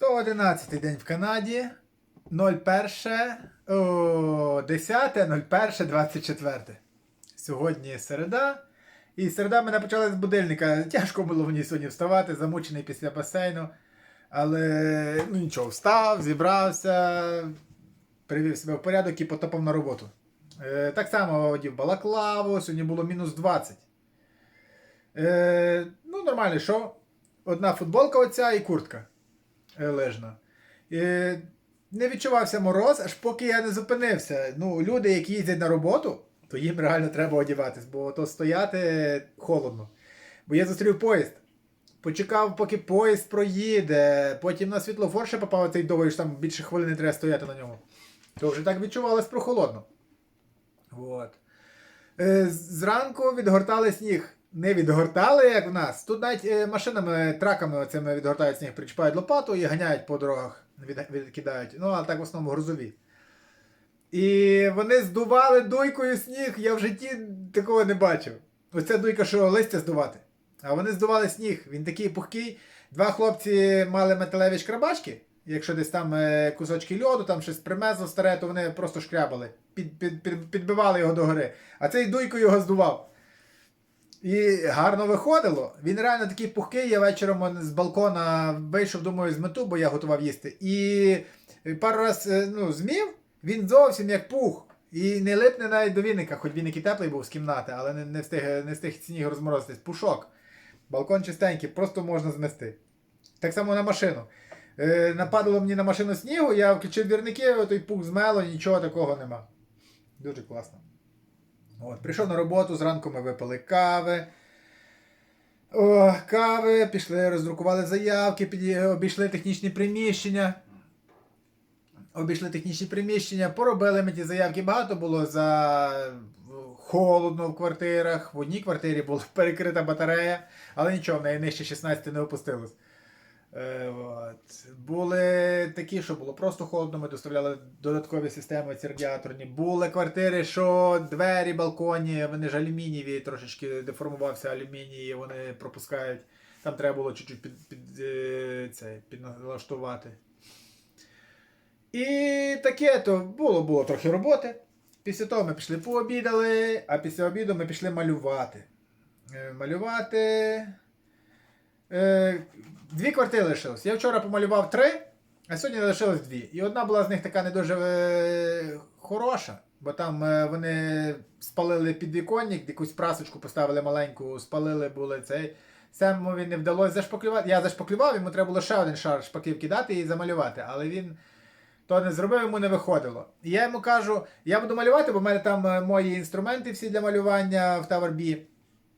111 день в Канаді. 01. 10, 01, 24. Сьогодні середа. І середа мене почала з будильника. Тяжко було мені сьогодні вставати, замучений після басейну. Але ну нічого, встав, зібрався, привів себе в порядок і потопав на роботу. Е, так само одів балаклаву, сьогодні було мінус 20. Е, ну, нормально, що? Одна футболка оця і куртка лижна. Не відчувався мороз, аж поки я не зупинився. Ну, люди, які їздять на роботу, то їм реально треба одягатись, бо то стояти холодно. Бо я зустрів поїзд. Почекав, поки поїзд проїде, потім на світлофор ще попав цей довгий, що там більше хвилини треба стояти на ньому. То вже так відчувалось прохолодно. От. Е, зранку відгортали сніг. Не відгортали, як в нас. Тут навіть е, машинами, траками оцими відгортають сніг, причіпають лопату і ганяють по дорогах, відкидають. Ну, а так в основному грузові. І вони здували дуйкою сніг, я в житті такого не бачив. Оце дуйка, що листя здувати. А вони здували сніг. Він такий пухкий. Два хлопці мали металеві шкрабашки. Якщо десь там е, кусочки льоду, там щось примезло старе, то вони просто шкрябали, під, під, під, підбивали його до гори. А цей дуйко його здував. І гарно виходило. Він реально такий пухкий. Я вечором з балкона вийшов, думаю, з мету, бо я готував їсти. І пару раз е, ну, змів, він зовсім як пух. І не липне навіть до віника, хоч він і теплий був з кімнати, але не, не встиг, не встиг сніг розморозитись. Пушок. Балкон чистенький, просто можна змести. Так само на машину. Е, нападало мені на машину снігу, я включив двірники, той пух змело, нічого такого нема. Дуже класно. От, прийшов на роботу, зранку ми випили кави. О, кави, пішли, роздрукували заявки, обійшли технічні приміщення. Обійшли технічні приміщення, поробили ми ті заявки. Багато було за холодно в квартирах. В одній квартирі була перекрита батарея, але нічого, в неї нижче 16 не опустилось. Е, от. Були такі, що було просто холодно, ми доставляли додаткові системи ці радіаторні. Були квартири, що двері, балконі, вони ж алюмінієві, трошечки деформувався алюміній, вони пропускають. Там треба було чуть-чуть під, під, е, це, підналаштувати. І таке то було, було трохи роботи. Після того ми пішли пообідали, а після обіду ми пішли малювати. Е, Малювати. Е, Дві квартири лишилось. Я вчора помалював три, а сьогодні лишилось дві. І одна була з них така не дуже е, хороша, бо там е, вони спалили підвіконник, якусь прасочку поставили маленьку, спалили були цей. Семові не вдалося зашпаклювати. Я зашпаклював, йому треба було ще один шар шпаків кидати і замалювати. Але він то не зробив, йому не виходило. І я йому кажу, я буду малювати, бо в мене там е, мої інструменти всі для малювання в Tower B.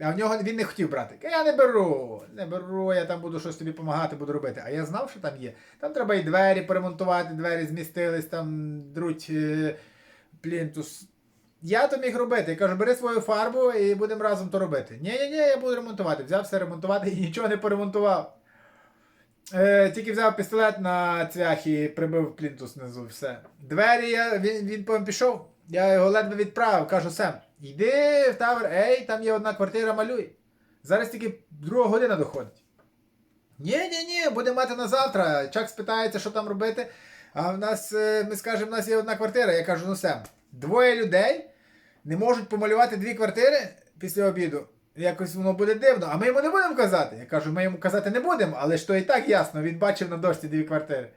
А в нього він не хотів брати. Я не беру, не беру, я там буду щось тобі допомагати, буду робити. А я знав, що там є. Там треба і двері поремонтувати, двері змістились, там друуть е, плінтус. Я то міг робити. Я кажу, бери свою фарбу і будемо разом то робити. Ні, ні, ні, я буду ремонтувати. Взяв все ремонтувати і нічого не поремонтував. Е, тільки взяв пістолет на цвях і прибив плінтус внизу. Все. Двері я, він, він пішов. Я його ледве відправив. Кажу, Сем, йди в тавер, ей, там є одна квартира, малюй. Зараз тільки друга година доходить. Ні, ні, ні, будемо мати на завтра. Чак спитається, що там робити. А в нас, е, ми скажемо, в нас є одна квартира. Я кажу, ну Сем, двоє людей не можуть помалювати дві квартири після обіду. Якось воно буде дивно, а ми йому не будемо казати. Я кажу, ми йому казати не будемо, але ж то і так ясно, він бачив на дошці дві квартири.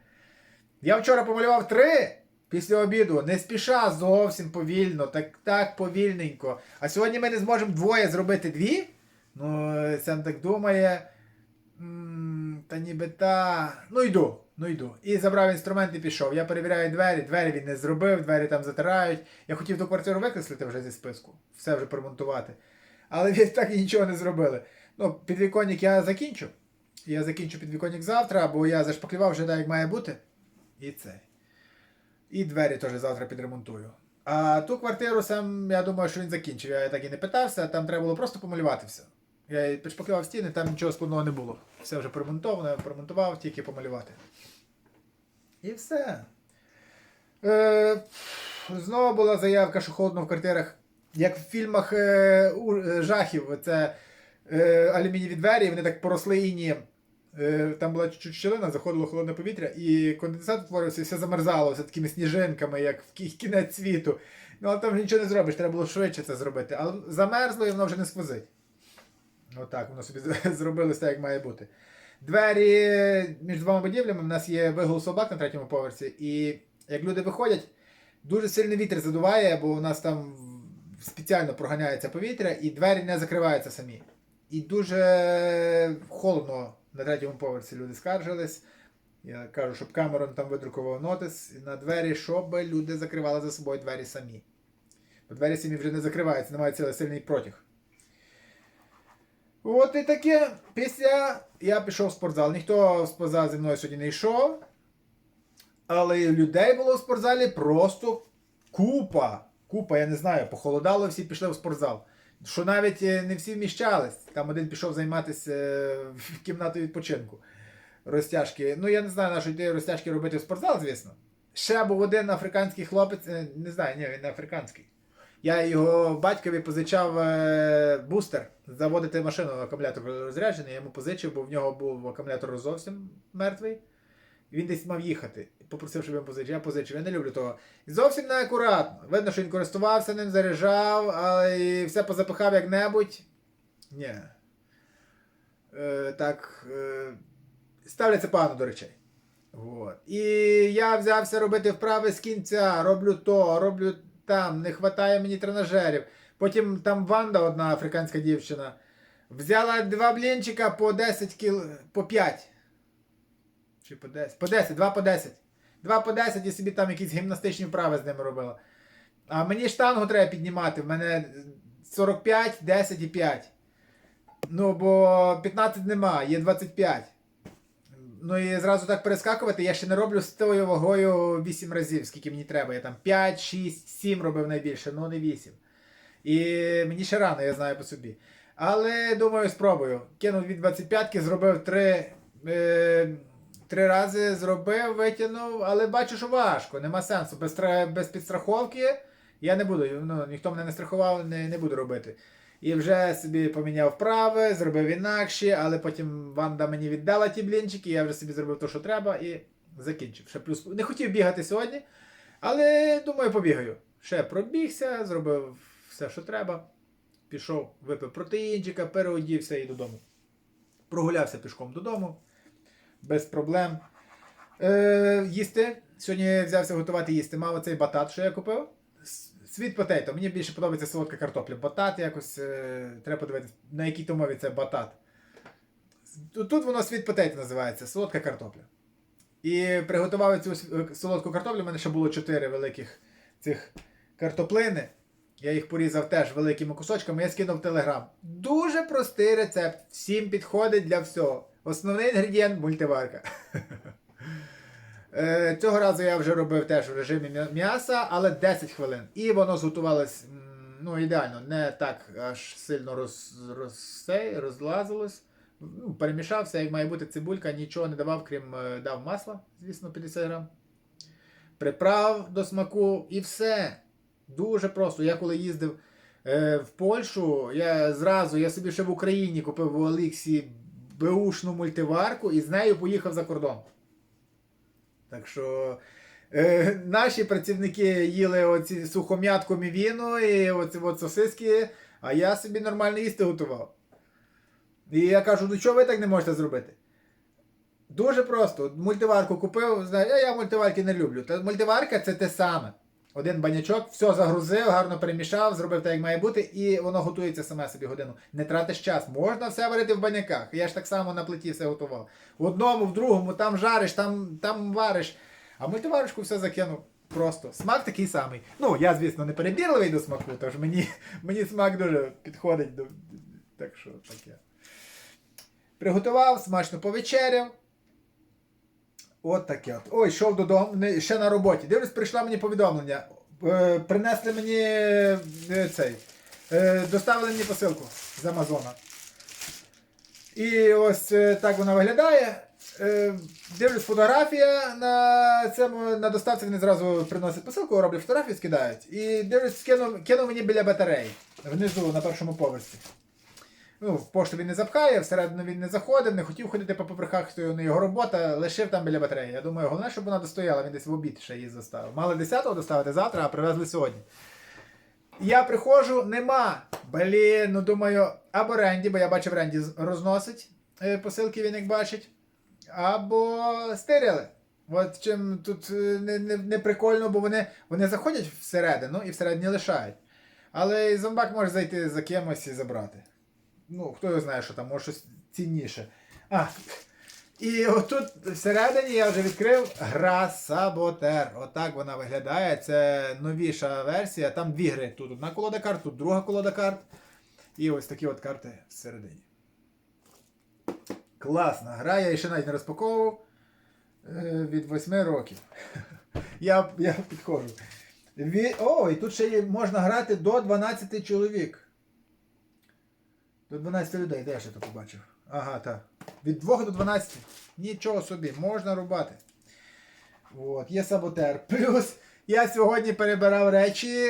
Я вчора помалював три після обіду, не спіша зовсім повільно, так так повільненько. А сьогодні ми не зможемо двоє зробити дві. Ну, Сем так думає. «М, Та ніби та. Ну йду, ну йду. І забрав інструмент і пішов. Я перевіряю двері, двері він не зробив, двері там затирають. Я хотів ту квартиру викреслити вже зі списку, все вже поремонтувати. Але він так і нічого не зробили. Ну, підвіконник я закінчу. Я закінчу підвіконник завтра, бо я зашпаклював вже так, як має бути. І це. І двері теж завтра підремонтую. А ту квартиру сам, я думаю, що він закінчив. Я так і не питався, там треба було просто помалювати все. Я підшпаклював стіни, там нічого складного не було. Все вже поремонтовано, я поремонтував, тільки помалювати. І все. Е, знову була заявка, що холодно в квартирах. Як в фільмах е, у- е, жахів, це е, алюмінієві двері, вони так поросли інієм. Е, Там була чуть-чуть щілина, заходило холодне повітря, і конденсат утворився, і все замерзало, все такими сніжинками, як в кінець світу. Ну, але там нічого не зробиш, треба було швидше це зробити. Але замерзло і воно вже не сквозить. Отак, воно собі зробилося так, як має бути. Двері між двома будівлями в нас є вигул собак на третьому поверсі, і як люди виходять, дуже сильний вітер задуває, бо у нас там спеціально проганяється повітря, і двері не закриваються самі. І дуже холодно на третьому поверсі люди скаржились. Я кажу, щоб Камерон там видрукував нотис на двері, щоб люди закривали за собою двері самі. Бо двері самі вже не закриваються, немає цілий сильний протяг. От і таке. Після я пішов в спортзал. Ніхто в спортзал зі мною сьогодні не йшов. Але людей було в спортзалі просто купа. Купа, я не знаю, похолодало, всі пішли в спортзал. Що навіть е, не всі вміщались. Там один пішов займатися е, в кімнату відпочинку. Розтяжки. Ну, я не знаю, на що йти розтяжки робити в спортзал, звісно. Ще був один африканський хлопець, е, не знаю, ні, він не африканський. Я його батькові позичав бустер заводити машину, акумулятор розряджений. Я йому позичив, бо в нього був акумулятор зовсім мертвий. Він десь мав їхати. Попросив, щоб я позичив. Я позичив. Я не люблю того. І зовсім неакуратно. Видно, що він користувався ним, заряджав, але і все позапихав як-небудь. Ні. Е, так. Е, ставляться погано до речей. От. І я взявся робити вправи з кінця, роблю то, роблю там, не вистачає мені тренажерів. Потім там Ванда, одна африканська дівчина, взяла два блінчика по 10 кіл... по 5. Чи по 10? По 10, 2 по 10. 2 по 10 і собі там якісь гімнастичні вправи з ними робила. А мені штангу треба піднімати. В мене 45, 10 і 5. Ну, бо 15 нема, є 25. Ну і зразу так перескакувати, я ще не роблю з тою вагою 8 разів, скільки мені треба. Я там 5, 6, 7 робив найбільше, ну не 8. І мені ще рано, я знаю по собі. Але думаю, спробую. Кинув від 25-ки, зробив 3, е, 3 рази, зробив, витягнув, але бачу, що важко, нема сенсу. Без, без підстраховки я не буду. Ну, ніхто мене не страхував, не, не буду робити. І вже собі поміняв вправи, зробив інакші, але потім Ванда мені віддала ті блінчики, я вже собі зробив те, що треба, і закінчив. Ще плюс не хотів бігати сьогодні, але думаю, побігаю. Ще пробігся, зробив все, що треба. Пішов, випив протеїнчика, переодівся і додому. Прогулявся пішком додому, без проблем. Е, їсти. Сьогодні я взявся готувати їсти. Мав оцей батат, що я купив. Світ потейто. Мені більше подобається солодка картопля. Батат якось е, треба подивитися, на якій то мові це батат. Тут воно світ потейто називається, солодка картопля. І приготував цю солодку картоплю. У мене ще було 4 великих цих картоплини. Я їх порізав теж великими кусочками, я скинув в телеграм. Дуже простий рецепт. Всім підходить для всього. Основний інгредієнт мультиварка. Е, Цього разу я вже робив теж в режимі м'яса, але 10 хвилин. І воно зготувалось ну, ідеально, не так аж сильно роз, роз, розлазилось. Ну, перемішав все, як має бути цибулька, нічого не давав, крім е, дав масла, звісно, 50 грам. Приправ до смаку і все. Дуже просто. Я коли їздив е, в Польщу, я зразу, я собі ще в Україні купив у Олексі беушну мультиварку і з нею поїхав за кордон. Так що е, наші працівники їли оці сухом'ятку мівіну і оці от сосиски, а я собі нормально їсти готував. І я кажу, ну чого ви так не можете зробити? Дуже просто. Мультиварку купив, знаю, а я мультиварки не люблю. Та мультиварка це те саме. Один банячок, все загрузив, гарно перемішав, зробив так, як має бути, і воно готується саме собі годину. Не тратиш час. Можна все варити в баняках. Я ж так само на плиті все готував. В одному, в другому, там жариш, там, там вариш. А мультиварочку все закинув. Просто. Смак такий самий. Ну, я, звісно, не перебірливий до смаку, тож мені, мені смак дуже підходить до. Так що таке. Приготував, смачно повечеряв. От таке от. Ой, йшов додому, ще на роботі. Дивлюсь, прийшло мені повідомлення. Е, принесли мені е, цей. Е, доставили мені посилку з Амазона. І ось е, так вона виглядає. Е, дивлюсь фотографія на цьому на доставці вони зразу приносять посилку, роблять фотографію, скидають. І дивлюсь, кинув, кинув мені біля батареї. Внизу на першому поверсі. Ну, в пошту він не запхає, всередину він не заходив, не хотів ходити по поверхах, то не його робота, лишив там біля батареї. Я думаю, головне, щоб вона достояла, він десь в обід ще її заставив. Мали 10-го доставити завтра, а привезли сьогодні. Я приходжу, нема. Блін, ну думаю, або Ренді, бо я бачив Ренді розносить е, посилки, він як бачить, або стеріли. От чим тут е, не, не, не прикольно, бо вони, вони заходять всередину і всередині лишають. Але зомбак може зайти за кимось і забрати. Ну, хто його знає, що там, може щось цінніше. А, і отут всередині я вже відкрив гра Саботер. Отак вона виглядає. Це новіша версія. Там дві гри. Тут одна колода карт, тут друга колода карт. І ось такі от карти всередині. Класна гра, я її ще навіть не розпаковував. Е, Від 8 років. Я, я підходжу. Ві... О, і тут ще можна грати до 12 чоловік. До 12 людей, де я ще то побачив? Ага, так. Від 2 до 12. Нічого собі, можна рубати. От, є саботер. Плюс я сьогодні перебирав речі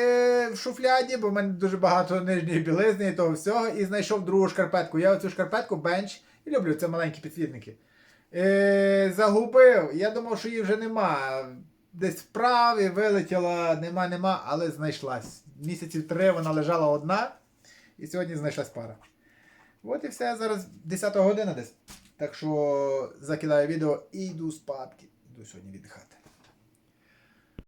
в шуфляді, бо в мене дуже багато нижньої білизни і того всього, і знайшов другу шкарпетку. Я оцю шкарпетку бенч і люблю це маленькі підсвітники. Е, загубив. Я думав, що її вже нема. Десь вправі вилетіла, нема, нема, але знайшлась. Місяців три вона лежала одна, і сьогодні знайшлась пара. От і все, зараз 10 година десь. Так що закидаю відео і йду спадки. Йду сьогодні віддихати.